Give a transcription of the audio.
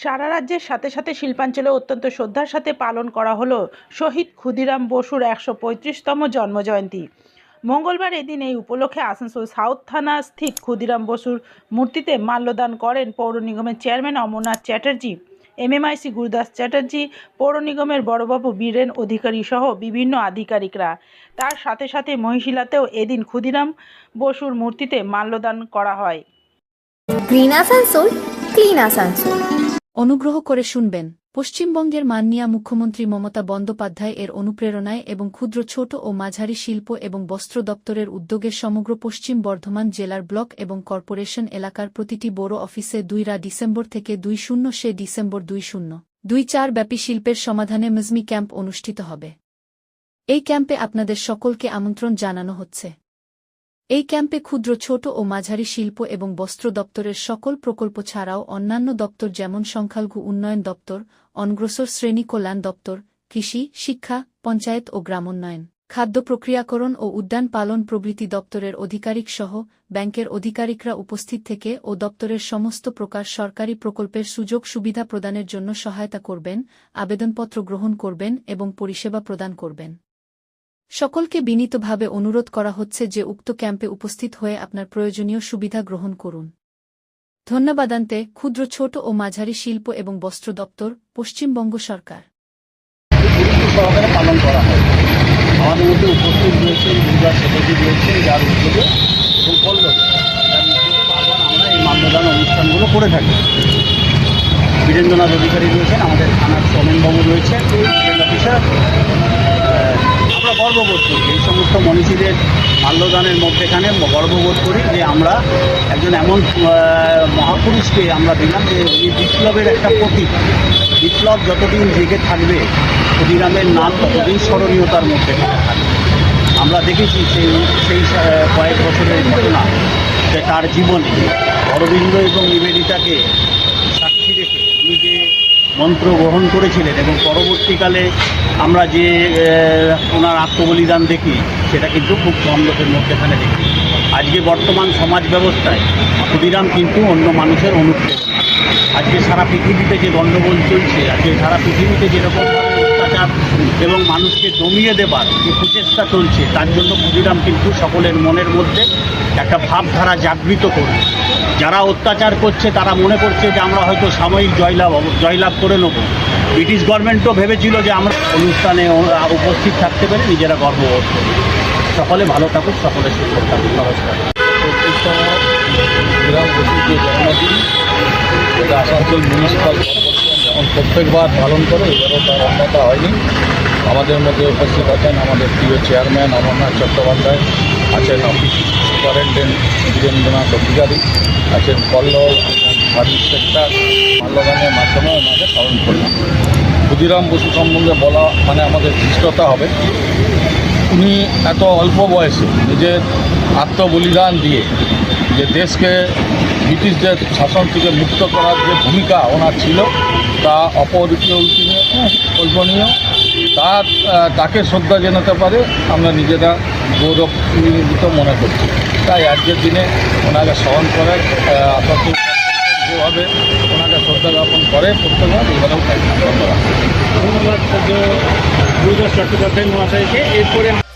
সারা রাজ্যের সাথে সাথে শিল্পাঞ্চলে অত্যন্ত শ্রদ্ধার সাথে পালন করা হলো শহীদ ক্ষুদিরাম বসুর একশো পঁয়ত্রিশতম জন্মজয়ন্তী। মঙ্গলবার এদিন এই উপলক্ষে আসানসোল সাউথ থানা স্থিত ক্ষুদিরাম বসুর মূর্তিতে মাল্যদান করেন পৌর নিগমের চেয়ারম্যান অমরনাথ চ্যাটার্জি, এমএমআইসি গুরুদাস চ্যাটার্জি, পৌর নিগমের বড়বাবু বীরেন অধিকারী সহ বিভিন্ন আধিকারিকরা। তার সাথে সাথে মহিশিলাতেও এদিন ক্ষুদিরাম বসুর মূর্তিতে মাল্যদান করা হয়। Green Asansol, clean Asansol. অনুগ্রহ করে শুনবেন, পশ্চিমবঙ্গের মাননীয়া মুখ্যমন্ত্রী মমতা বন্দ্যোপাধ্যায় এর অনুপ্রেরণায় এবং ক্ষুদ্র, ছোট ও মাঝারি শিল্প এবং বস্ত্র দপ্তরের উদ্যোগে সমগ্র পশ্চিম বর্ধমান জেলার ব্লক এবং কর্পোরেশন এলাকার প্রতিটি বড় অফিসে দুইরা ডিসেম্বর থেকে দুই শূন্য সে ডিসেম্বর দুই শূন্য, দুই চার ব্যাপী শিল্পের সমাধানে মিজমি ক্যাম্প অনুষ্ঠিত হবে। এই ক্যাম্পে আপনাদের সকলকে আমন্ত্রণ জানানো হচ্ছে। এই ক্যাম্পে ক্ষুদ্র ছোট ও মাঝারি শিল্প এবং বস্ত্র দপ্তরের সকল প্রকল্প ছাড়াও অন্যান্য দপ্তর যেমন সংখ্যালঘু উন্নয়ন দপ্তর, অনগ্রসর শ্রেণি কল্যাণ দপ্তর, কৃষি, শিক্ষা, পঞ্চায়েত ও গ্রামোন্নয়ন, খাদ্য প্রক্রিয়াকরণ ও উদ্যান পালন প্রভৃতি দপ্তরের অধিকারিক সহ ব্যাংকের আধিকারিকরা উপস্থিত থেকে ও দপ্তরের সমস্ত প্রকার সরকারি প্রকল্পের সুযোগ সুবিধা প্রদানের জন্য সহায়তা করবেন, আবেদনপত্র গ্রহণ করবেন এবং পরিষেবা প্রদান করবেন। সকলকে বিনীতভাবে অনুরোধ করা হচ্ছে যে উক্ত ক্যাম্পে উপস্থিত হয়ে আপনার প্রয়োজনীয় সুবিধা গ্রহণ করুন। ধন্যবাদান্তে, ক্ষুদ্র ছোট ও মাঝারি শিল্প এবং বস্ত্র দপ্তর, পশ্চিমবঙ্গ সরকার। করে থাকি। বীরেন্দ্রনাথ অধিকারী রয়েছেন, আমাদের থানার সোমেনবাবু রয়েছেন। গর্ববোধ করি। এই সমস্ত মনীষীদের মাল্যদানের মধ্যেখানে গর্ববোধ করি যে আমরা একজন এমন মহাপুরুষকে আমরা দিলাম যে উনি বিপ্লবের একটা প্রতীক। বিপ্লব যতদিন জেগে থাকবে, ক্ষুদিরামের নাম ততদিন স্মরণীয়তার মধ্যে থাকবে। আমরা দেখেছি সেই সেই কয়েক বছরের ঘটনা যে তার জীবনে অরবিন্দ এবং নিবেদিতাকে সাক্ষী রেখে উনি যে মন্ত্র গ্রহণ করেছিলেন এবং পরবর্তীকালে আমরা যে ওনার আত্মবলিদান দেখি, সেটা কিন্তু খুব কম লোকের মধ্যেখানে দেখি। আজকে বর্তমান সমাজ ব্যবস্থায় ক্ষুদিরাম কিন্তু অন্য মানুষের অনুপ্রেরণা। আজকে সারা পৃথিবীতে যে গণ্ডগোল চলছে, আজকে সারা পৃথিবীতে যেরকম অত্যাচার এবং মানুষকে দমিয়ে দেবার যে প্রচেষ্টা চলছে, তার জন্য ক্ষুদিরাম কিন্তু সকলের মনের মধ্যে একটা ভাবধারা জাগৃত করবে যারা অত্যাচার করছে, তারা মনে করছে যে আমরা হয়তো সাময়িক জয়লাভ জয়লাভ করে নেব। ব্রিটিশ গভর্নমেন্টও ভেবেছিল যে আমরা অনুষ্ঠানে উপস্থিত থাকতে পেরে নিজেরা গর্ববোধ করি। সকলে ভালো থাকুক, সকলে সুস্থ থাকুক। নমস্কার। আসানসোল মিউনিসিপ্যাল কর্পোরেশন যেমন প্রত্যেকবার পালন করে এবারও তার অন্যতা হয়নি আমাদের মধ্যে উপস্থিত আছেন আমাদের প্রিয় চেয়ারম্যান অমরনাথ চট্টোপাধ্যায়। আছেন অফিস সুপারিনটেন্ডেন্ট বীরেন্দ্রনাথ অধিকারী, আছেন পল্লব সার্ভিস সেক্টর, মাল্যদানের মাধ্যমে ওনাকে স্মরণ করলাম। ক্ষুদিরাম বসু সম্বন্ধে বলা মানে আমাদের ধৃষ্টতা হবে। উনি এত অল্প বয়সে নিজের আত্মবলিদান দিয়ে যে দেশকে ব্রিটিশদের শাসন থেকে মুক্ত করার যে ভূমিকা ওনার ছিল, তা অপরিকল্পনীয় কল্পনীয় তার তাকে শ্রদ্ধা জানাতে পারে আমরা নিজেরা গৌরবিত মনে করছি। তাই আজকের দিনে ওনাকে স্মরণ আহ, আপাতত যেভাবে ওনাকে শ্রদ্ধা জ্ঞাপন করে প্রত্যেকবার এবারেও ধন্যবাদ। চট্টোপাধ্যায় মহাশয়কে। এরপরে